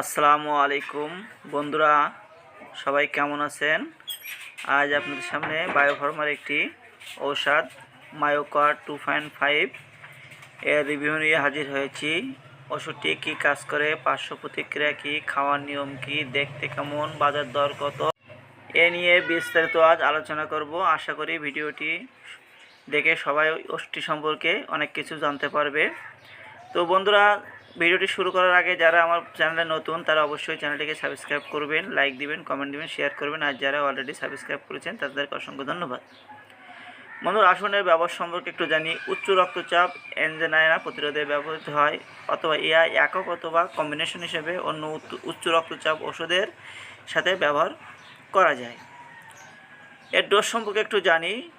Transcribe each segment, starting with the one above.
আসসালামু আলাইকুম। বন্ধুরা, সবাই কেমন আছেন? আজ আপনাদের সামনে বায়োফার্মার একটি ঔষধ, মায়োকার টু পয়েন্ট ফাইভ এর রিভিউ নিয়ে হাজির হয়েছি। ওষুধটি কী কাজ করে, পার্শ্ব প্রতিক্রিয়া কী, খাওয়ার নিয়ম কী, দেখতে কেমন, বাজার দর কত, এ নিয়ে বিস্তারিত আজ আলোচনা করব। আশা করি ভিডিওটি দেখে সবাই ওষুধটি সম্পর্কে অনেক কিছু জানতে পারবে। তো বন্ধুরা ভিডিওটি শুরু করার আগে যারা আমার চ্যানেলে নতুন, তারা অবশ্যই চ্যানেলটিকে সাবস্ক্রাইব করবেন লাইক দিবেন কমেন্ট দিবেন শেয়ার করবেন। আর যারা অলরেডি সাবস্ক্রাইব করেছেন, তাদেরকে অসংখ্য ধন্যবাদ। বন্ধুরা আসনের ব্যবহার সম্পর্কে একটু জানি। উচ্চ রক্তচাপ এনজেনায়না প্রতিরোধে ব্যবহৃত হয় অথবা ইয়া একক অথবা কম্বিনেশন হিসেবে অন্য উচ্চ- উচ্চ রক্তচাপ ওষুধের সাথে ব্যবহার করা যায়। এর ডোজ সম্পর্কে একটু জানি।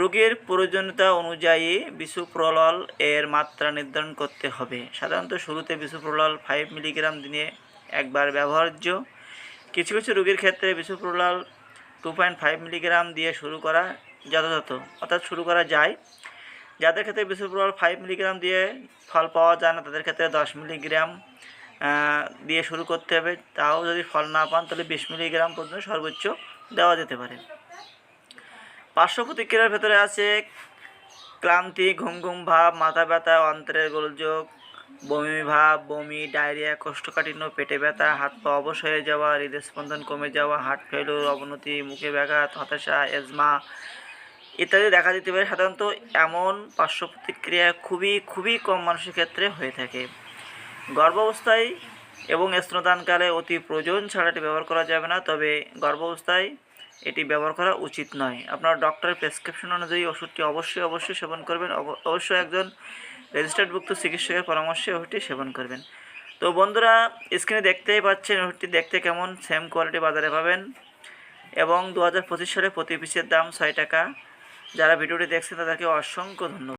রোগীর প্রয়োজনীয়তা অনুযায়ী বিসুপ্রলল এর মাত্রা নির্ধারণ করতে হবে। সাধারণত শুরুতে বিসুপ্রলল ফাইভ মিলিগ্রাম দিনে একবার ব্যবহার্য। কিছু কিছু রোগীর ক্ষেত্রে bisoprolol two point five milligram দিয়ে শুরু করা যথাযথ, অর্থাৎ শুরু করা যায়। যাদের ক্ষেত্রে বিসুপ্রলল ফাইভ মিলিগ্রাম দিয়ে ফল পাওয়া যায় না, তাদের ক্ষেত্রে দশ মিলিগ্রাম দিয়ে শুরু করতে হবে। তাও যদি ফল না পান, তাহলে বিশ মিলিগ্রাম পর্যন্ত সর্বোচ্চ দেওয়া যেতে পারে। পার্শ্ব প্রতিক্রিয়ার ভেতরে আছে ক্লান্তি, ঘুম ঘুম ভাব, মাথা ব্যথা, অন্তরের গোলযোগ, বমি ভাব, বমি, ডায়রিয়া, কোষ্ঠকাঠিন্য, পেটে ব্যথা, হাত পা অবশ হয়ে যাওয়া, হৃদস্পন্দন কমে যাওয়া হার্ট ফেলুর অবনতি, মুখে ব্যাঘাত, হতাশা, এজমা ইত্যাদি দেখা দিতে পারে। সাধারণত এমন পার্শ্ব প্রতিক্রিয়া খুবই খুবই কম মানুষের ক্ষেত্রে হয়ে থাকে। গর্ভাবস্থায় এবং স্তনদানকালে অতি প্রয়োজন ছাড়াটি ব্যবহার করা যাবে না, তবে গর্ভাবস্থায় এটি ব্যবহার করা উচিত নয়। আপনার ডক্টরের প্রেসক্রিপশন অনুযায়ী ওষুধটি অবশ্যই অবশ্যই সেবন করবেন। অব- অবশ্যই একজন রেজিস্টার্ডভুক্ত চিকিৎসকের পরামর্শে ওষুধটি সেবন করবেন। তো বন্ধুরা স্ক্রিনে দেখতেই পাচ্ছেন, ওষুধটি দেখতে কেমন? সেম কোয়ালিটি বাজারে পাবেন। এবং দু হাজার পঁচিশ সালে প্রতি পিসের দাম ছয় টাকা। যারা ভিডিওটি দেখছেন, তাদেরকে অসংখ্য ধন্যবাদ।